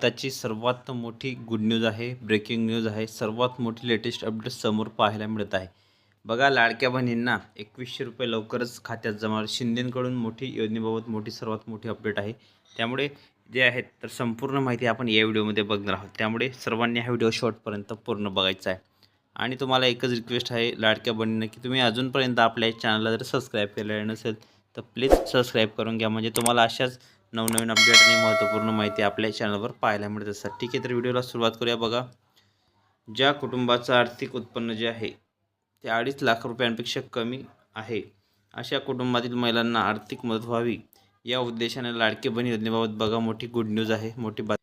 आत्ताची सर्वात मोठी गुड न्यूज आहे ब्रेकिंग न्यूज आहे. सर्वात मोठी लेटेस्ट अपडेट समोर पाहायला मिळत आहे. बघा लाडक्या बहिणींना एकवीसशे रुपये लवकरच खात्यात जमा शिंदेंकडून मोठी योजनेबाबत मोठी सर्वात मोठी अपडेट आहे. त्यामुळे जे आहेत तर संपूर्ण माहिती आपण या व्हिडिओमध्ये बघणार आहोत. त्यामुळे सर्वांनी हा व्हिडिओ शॉर्टपर्यंत पूर्ण बघायचा आहे. आणि तुम्हाला एकच रिक्वेस्ट आहे लाडक्या बहिणींना की तुम्ही अजूनपर्यंत आपल्या चॅनलला जर सबस्क्राईब केलेलं नसेल तर प्लीज सबस्क्राईब करून घ्या. म्हणजे तुम्हाला अशाच नवनवीन अपडेट आणि महत्त्वपूर्ण माहिती आपल्या चॅनलवर पाहायला मिळत. असतात ठीक आहे तर व्हिडिओला सुरुवात करूया. बघा ज्या कुटुंबाचं आर्थिक उत्पन्न जे आहे ते अडीच लाख रुपयांपेक्षा कमी आहे. अशा कुटुंबातील महिलांना आर्थिक मदत व्हावी या उद्देशाने लाडके बहीण योजनेबाबत बघा मोठी गुड न्यूज आहे मोठी बात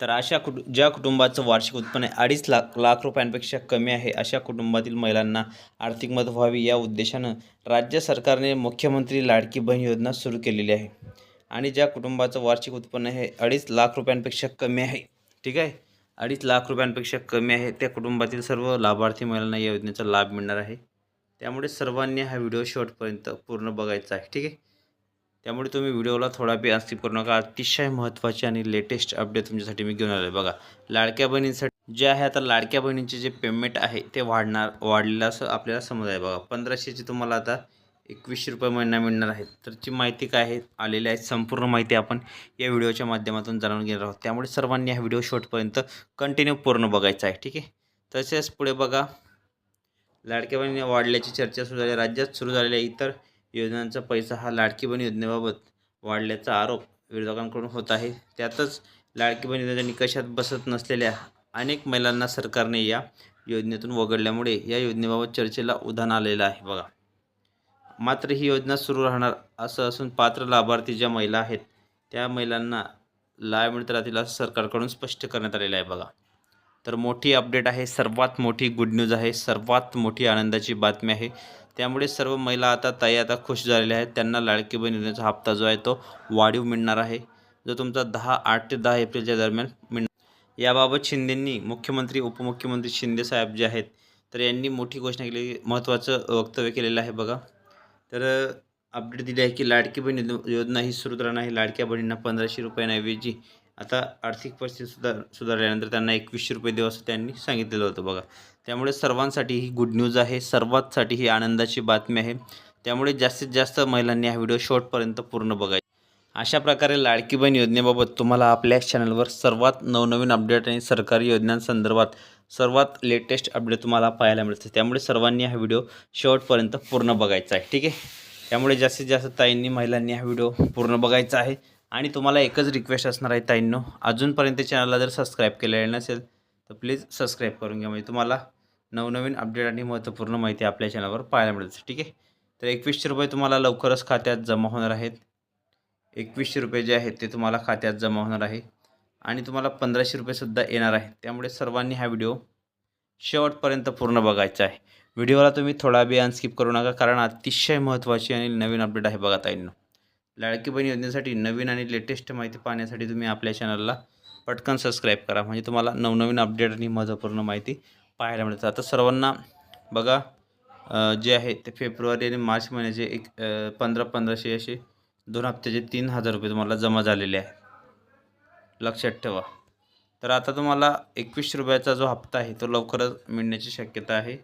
तर अशा कुटु ज्या कुटुंबाचं वार्षिक उत्पन्न अडीच लाख लाख रुपयांपेक्षा कमी आहे अशा कुटुंबातील महिलांना आर्थिक मदत व्हावी या उद्देशानं राज्य सरकारने मुख्यमंत्री लाडकी बहीण योजना सुरू केलेली आहे. आणि ज्या कुटुंबाचं वार्षिक उत्पन्न हे अडीच लाख रुपयांपेक्षा कमी आहे. ठीक आहे? अडीच लाख रुपयांपेक्षा कमी आहे. त्या कुटुंबातील सर्व लाभार्थी महिलांना या योजनेचा लाभ मिळणार आहे. त्यामुळे सर्वांनी हा व्हिडिओ शेवटपर्यंत पूर्ण बघायचा आहे. ठीक आहे? त्यामुळे तुम्ही व्हिडिओला थोडा बी स्किप करू नका. अतिशय महत्त्वाची आणि लेटेस्ट अपडेट तुमच्यासाठी मी घेऊन आलो आहे बघा लाडक्या बहिणींसाठी जे आहे आता लाडक्या बहिणींचे जे पेमेंट आहे ते वाढणार वाढलेलं असं आपल्याला समज आहे. बघा पंधराशेची तुम्हाला आता एकवीसशे रुपये महिना मिळणार आहेत. तरची माहिती काय आहे? आलेली आहे. संपूर्ण माहिती आपण या व्हिडिओच्या माध्यमातून जाणून घेणार आहोत. त्यामुळे सर्वांनी हा व्हिडिओ शेवटपर्यंत कंटिन्यू पूर्ण बघायचा आहे. ठीक आहे? तसेच पुढे बघा. लाडक्या बहिणी वाढल्याची चर्चा सुरू झाली. राज्यात सुरू झालेल्या इतर योजनांचा पैसा हा लाडकी बहीण योजनेबाबत वाढल्याचा आरोप विरोधकांकडून होत आहे. त्यातच लाडकी बहीण योजना निकषात बसत नसलेल्या अनेक महिलांना सरकारने या योजनेतून वगळल्यामुळे या योजनेबाबत चर्चेला उधाण आलेलं आहे. बघा. मात्र ही योजना सुरू राहणार असं असून पात्र लाभार्थी ज्या महिला आहेत त्या महिलांना लाभ मिळत राहतील असं सरकारकडून स्पष्ट करण्यात आलेलं आहे बघा. तर मोठी अपडेट आहे सर्वात मोठी गुड न्यूज आहे सर्वात मोठी आनंदाची बातमी आहे. त्यामुळे सर्व महिला आता ताई आता खुश झालेल्या आहेत. त्यांना लाडकी बहीण योजनेचा हप्ता जो आहे तो वाढीव मिळणार आहे. जो तुमचा दहा आठ ते दहा एप्रिलच्या दरम्यान मिळणार. याबाबत शिंदेंनी मुख्यमंत्री उपमुख्यमंत्री शिंदे साहेब जे आहेत तर यांनी मोठी घोषणा केली. महत्त्वाचं वक्तव्य केलेलं आहे बघा. तर अपडेट दिली आहे की लाडकी बहीण योजना- ही सुरू राहणार आहे. लाडक्या बहिणींना पंधराशे रुपयांऐवजी आता आर्थिक परिस्थिती सुधार सुधारल्यानंतर त्यांना एकवीसशे रुपये देऊ असं त्यांनी सांगितलेलं होतं बघा. त्यामुळे सर्वांसाठी ही गुड न्यूज आहे. सर्वांसाठी ही आनंदाची बातमी आहे. त्यामुळे जास्तीत जास्त महिलांनी हा व्हिडिओ शॉर्टपर्यंत पूर्ण बघायचा अशा प्रकारे लाडकी बहीण योजनेबाबत तुम्हाला आपल्या चॅनलवर सर्वात नवनवीन अपडेट आणि सरकारी योजनांसंदर्भात सर्वात लेटेस्ट अपडेट तुम्हाला पाहायला मिळते. त्यामुळे सर्वांनी हा व्हिडिओ शेवटपर्यंत पूर्ण बघायचा आहे. ठीक आहे? त्यामुळे जास्तीत जास्त ताईंनी महिलांनी हा व्हिडिओ पूर्ण बघायचा आहे. आणि तुम्हाला एकच रिक्वेस्ट असणार आहे ताईंनो अजूनपर्यंत चॅनलला जर सबस्क्राईब केलेलं नसेल तर प्लीज सबस्क्राईब करून घ्या. म्हणजे तुम्हाला नवनवीन अपडेट आणि महत्त्वपूर्ण माहिती आपल्या चॅनलवर पाहायला मिळते. ठीक आहे? तर एकवीसशे रुपये तुम्हाला लवकरच खात्यात जमा होणार आहेत. एकवीसशे रुपये जे आहेत ते तुम्हाला खात्यात जमा होणार आहे. आणि तुम्हाला पंधराशे रुपयेसुद्धा येणार आहे. त्यामुळे सर्वांनी हा व्हिडिओ शेवटपर्यंत पूर्ण बघायचा आहे. व्हिडिओला तुम्ही थोडा बियान स्किप करू नका कारण अतिशय महत्त्वाची आणि नवीन अपडेट आहे बघा ताईंनो. लाडकी बहीण योजनेसाठी नवीन आणि लेटेस्ट माहिती पाहण्यासाठी तुम्ही आपल्या चॅनलला पटकन सबस्क्राईब करा. म्हणजे तुम्हाला नवनवीन अपडेट आणि महत्त्वपूर्ण माहिती पाहायला मिळतं आता सर्वांना बघा जे आहे ते फेब्रुवारी आणि मार्च महिन्याचे एक पंधरा पंधराशे असे दोन हप्त्याचे तीन हजार रुपये तुम्हाला जमा झालेले आहे. लक्षात ठेवा. तर आता तुम्हाला एकवीसशे रुपयाचा जो हप्ता आहे तो लवकरच मिळण्याची शक्यता आहे.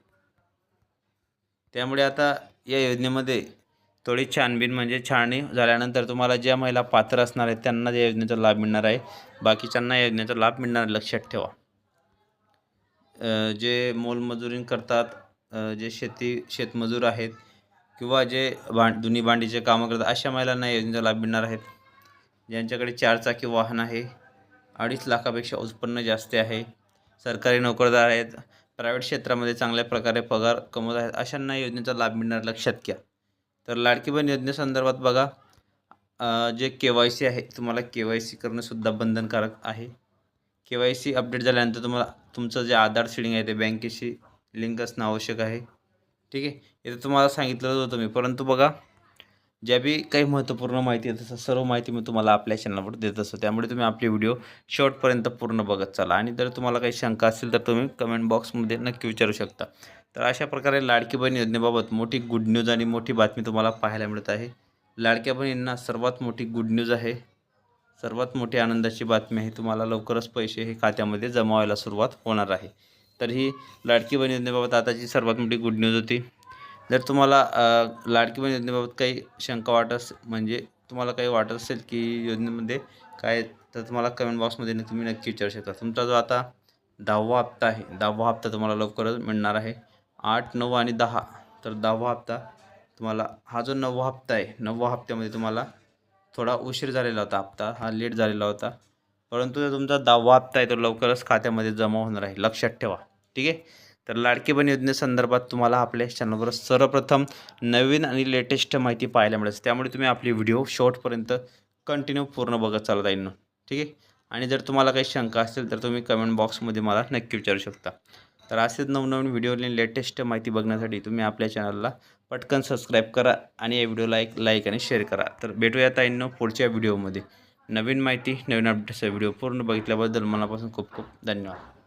त्यामुळे आता या योजनेमध्ये थोडी छानबीन म्हणजे छाननी झाल्यानंतर तुम्हाला ज्या महिला पात्र असणार आहेत त्यांना या योजनेचा लाभ मिळणार आहे. बाकीच्यांना या योजनेचा लाभ मिळणार लक्षात ठेवा. जे मोलमजुरी करतात जे शेती शेतमजूर आहेत किंवा जे भांड धुनी भांडीचे कामं करतात अशा महिलांना योजनेचा लाभ मिळणार आहेत. ज्यांच्याकडे चारचाकी वाहन आहे अडीच लाखापेक्षा उत्पन्न जास्त आहे सरकारी नोकरदार आहेत प्रायव्हेट क्षेत्रामध्ये चांगल्या प्रकारे पगार कमवत आहेत अशांना योजनेचा लाभ मिळणार लक्षात घ्या. तर लाडकी बहीण योजनेसंदर्भात बघा जे के वाय सी आहे तुम्हाला के वाय सी करणंसुद्धा बंधनकारक आहे. के वाय सी अपडेट झाल्यानंतर तुम्हाला तुमचं जे आधार सीडिंग आहे ते बँकेशी लिंक असणं आवश्यक आहे. ठीक आहे? इथं तुम्हाला सांगितलं होतं मी. परंतु बघा ज्या बी काही महत्त्वपूर्ण माहिती आहे तसं सर्व माहिती मी तुम्हाला आपल्या चॅनलवर देत असतो. त्यामुळे तुम्ही आपले व्हिडिओ शेवटपर्यंत पूर्ण बघत चाला. आणि जर तुम्हाला काही शंका असेल तर तुम्ही कमेंट बॉक्समध्ये नक्की विचारू शकता. तर अशा प्रकारे लाडकी बहीण योजनेबाबत मोठी गुड न्यूज आणि मोठी बातमी तुम्हाला पाहायला मिळत आहे. लाडक्या बहिणींना सर्वात मोठी गुड न्यूज आहे. सर्वात मोठी आनंदाची बातमी आहे तुम्हाला लवकरच पैसे हे खात्यामध्ये जमा व्हायला सुरुवात होणार आहे. तर ही लाडकी बहीण योजनेबाबत आताची सर्वात मोठी गुड न्यूज होती. जर तुम्हाला लाडकी बहीण योजनेबाबत काही शंका वाटत अस म्हणजे तुम्हाला काही वाटत असेल की योजनेमध्ये काय तर तुम्हाला कमेंट बॉक्समध्ये तुम्ही नक्की विचारू शकता. तुमचा जो आता दहावा हप्ता आहे दहावा हप्ता तुम्हाला लवकरच मिळणार आहे. आठ नऊ आणि दहा. तर दहावा हप्ता तुम्हाला हा जो नववा हप्ता आहे नववा हप्त्यामध्ये तुम्हाला थोडा उशीर झालेला होता हप्ता हा लेट झालेला होता. परंतु जो तुमचा दहावा हप्ता आहे तो लवकरच खात्यामध्ये जमा होणार आहे. लक्षात ठेवा. ठीक आहे? तर लाडके बहीण योजनेसंदर्भात तुम्हाला आपल्या चॅनलवर सर्वप्रथम नवीन आणि लेटेस्ट माहिती पाहायला मिळेल. त्यामुळे तुम्ही आपली व्हिडिओ शॉर्टपर्यंत कंटिन्यू पूर्ण बघत चालत आहे ठीक आहे? आणि जर तुम्हाला काही शंका असेल तर तुम्ही कमेंट बॉक्समध्ये मला नक्की विचारू शकता. तर असेच नवनवीन व्हिडिओ लेटेस्ट माहिती बघण्यासाठी तुम्ही आपल्या चॅनलला पटकन सबस्क्राईब करा आणि या व्हिडिओला एक लाईक आणि शेअर करा. तर भेटूया ताईंनो पुढच्या व्हिडिओमध्ये नवीन माहिती नवीन अपडेट्सचा व्हिडिओ पूर्ण बघितल्याबद्दल मनापासून खूप खूप धन्यवाद.